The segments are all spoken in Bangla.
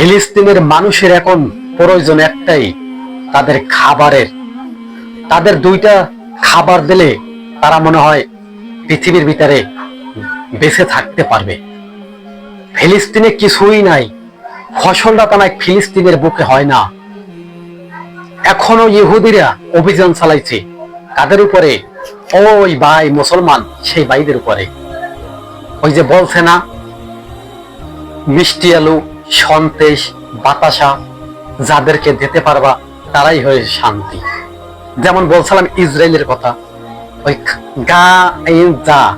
ফিলিস্তিনের মানুষের এখন প্রয়োজন একটাই, তাদের খাবারের। তাদের দুইটা খাবার দিলে তারা মনে হয় পৃথিবীর ভিতরে বেঁচে থাকতে পারবে। ফিলিস্তিনে কিছুই নাই, ফসলটা তা ফিলিস্তিনের বুকে হয় না। এখনও ইহুদিরা অভিযান চালাইছে কাদের উপরে। ওই ভাই মুসলমান, সেই ভাইদের উপরে। ওই যে বলছে না, মিষ্টি আলু সন্তেশ বাতাসা যাদেরকে দিতে পারবা, তারাই হয়ে শান্তি। যেমন বলছিলাম ইসরায়েলের কথা, ওই গা যা,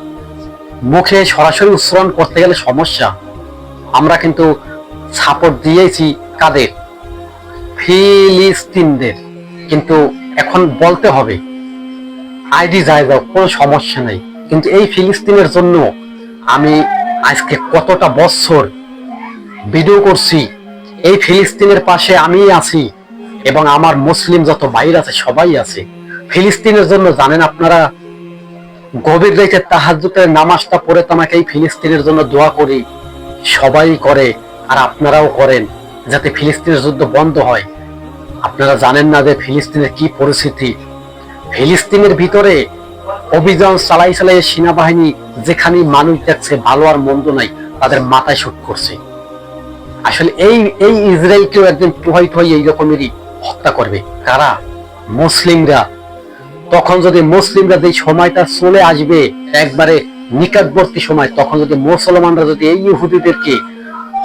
মুখে সরাসরি উচ্চারণ করতে গেলে সমস্যা। আমরা কিন্তু সাপোর্ট দিয়েছি কাদের? ফিলিস্তিনদের। কিন্তু এখন বলতে হবে, আইডি যায় যাও কোনো সমস্যা নেই। কিন্তু এই ফিলিস্তিনের জন্য আমি আজকে কতটা বছর ভিডিও করছি। এই ফিলিস্তিনের পাশে আমি আছি এবং আমার মুসলিম যত বাইর আছে, সবাই আছে। ফিলিস্তিনের জন্য জানেন আপনারা, গভীর রাইতে তাহাজ্জুদের নামাজটা পড়ে তোমাকে এই ফিলিস্তিনের জন্য দোয়া করি। সবাই করে আর আপনারাও করেন, যাতে ফিলিস্তিনের যুদ্ধ বন্ধ হয়। আপনারা জানেন না যে ফিলিস্তিনের কি পরিস্থিতি। ফিলিস্তিনের ভিতরে অভিযান চালাই চালাই সেনাবাহিনী যেখানে মানুষ দেখছে, ভালো আর মন্দ নাই, তাদের মাথায় শুট করছে। আসলে এই এই ইসরায়েলকেও একদিন টুহাই টুহাই এই রকমেরই হত্যা করবে। কারা? মুসলিমরা। তখন যদি মুসলিমরা যে সময়টা চলে আসবে, একবারে নিকটবর্তী সময়, তখন যদি মুসলমানরা যদি এই ইহুদিদেরকে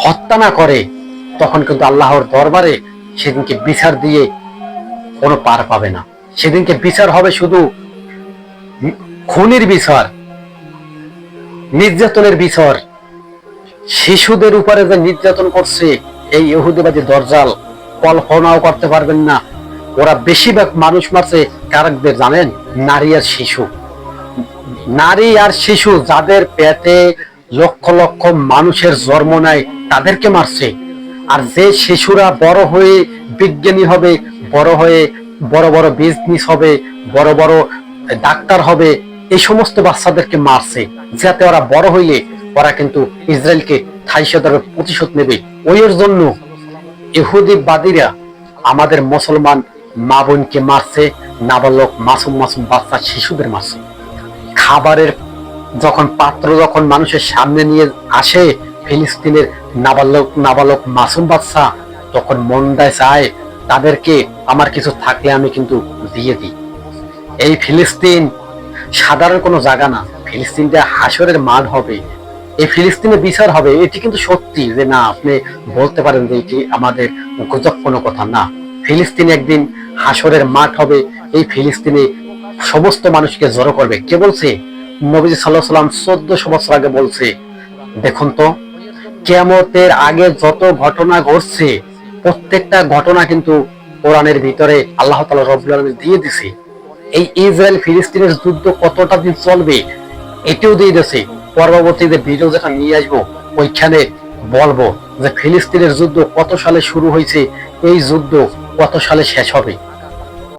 হত্যা না করে, তখন কিন্তু আল্লাহর দরবারে সেদিনকে বিচার দিয়ে কোনো পার পাবে না। সেদিনকে বিচার হবে শুধু খুনির বিচার, নির্যাতনের বিচার শিশুদের উপরে যে নির্যাতন করছে, এই ইহুদিবাদী দরজাল, কল্পনাও করতে পারবেন না। ওরা বেশিরভাগ মানুষ মারছে কারকদের জানেন? নারী আর শিশু। নারী আর শিশু যাদের পেটে লক্ষ লক্ষ মানুষের জন্ম নেয়, তাদেরকে মারছে। আর যে শিশুরা বড় হয়ে বিজ্ঞানী হবে, বড় হয়ে বড় বড় বিজনেস হবে, বড় বড় ডাক্তার হবে, এই সমস্ত বাচ্চাদেরকে মারছে, যাতে ওরা বড় হইলে ওরা কিন্তু ইসরায়েলকে থাইশাদের প্রতিশোধ নেবে। ওইয়ের জন্য ইহুদি বাদীরা আমাদের মুসলমান মা বোনকে মারছে, নাবালক মাসুম মাসুম বাচ্চা শিশুদের মারছে। খাবারের যখন পাত্র যখন মানুষের সামনে নিয়ে আসে, ফিলিস্তিনের নাবালক নাবালক মাসুম বাচ্চা, তখন মন্দায় চায়, তাদেরকে আমার কিছু থাকলে আমি কিন্তু দিয়ে দিই। এই ফিলিস্তিন সাধারণ কোনো জায়গা না। ফিলিস্তিনটা হাসরের মাঠ হবে। এই ফিলিস্তিনে বিচার হবে, এটি কিন্তু সত্যি যে না, আপনি বলতে পারেন যে এটি আমাদের গুজব কোনো কথা না। ফিলিস্তিন একদিন হাসরের মাঠ হবে, এই ফিলিস্তিনে সমস্ত মানুষকে জড়ো করবে। কে বলছে? নবীজি সাল্লাহ সাল্লাম চোদ্দশো বছর আগে বলছে, দেখুন তো কেমতের আগে যত ঘটনা ঘটছে, প্রত্যেকটা ঘটনা কিন্তু কোরআনের ভিতরে আল্লাহ তালা আলামিন দিয়ে দিছে। এই ইসরায়েল ফিলিস্তিনের যুদ্ধ কতটা দিন চলবে, এটিও দিয়ে দিয়েছে পরবর্তীতে ভিডিও যেটা নিয়ে আসব, ওইখানে বলব যে ফিলিস্তিনের যুদ্ধ কত সালে শুরু হয়েছে, এই যুদ্ধ কত সালে শেষ হবে?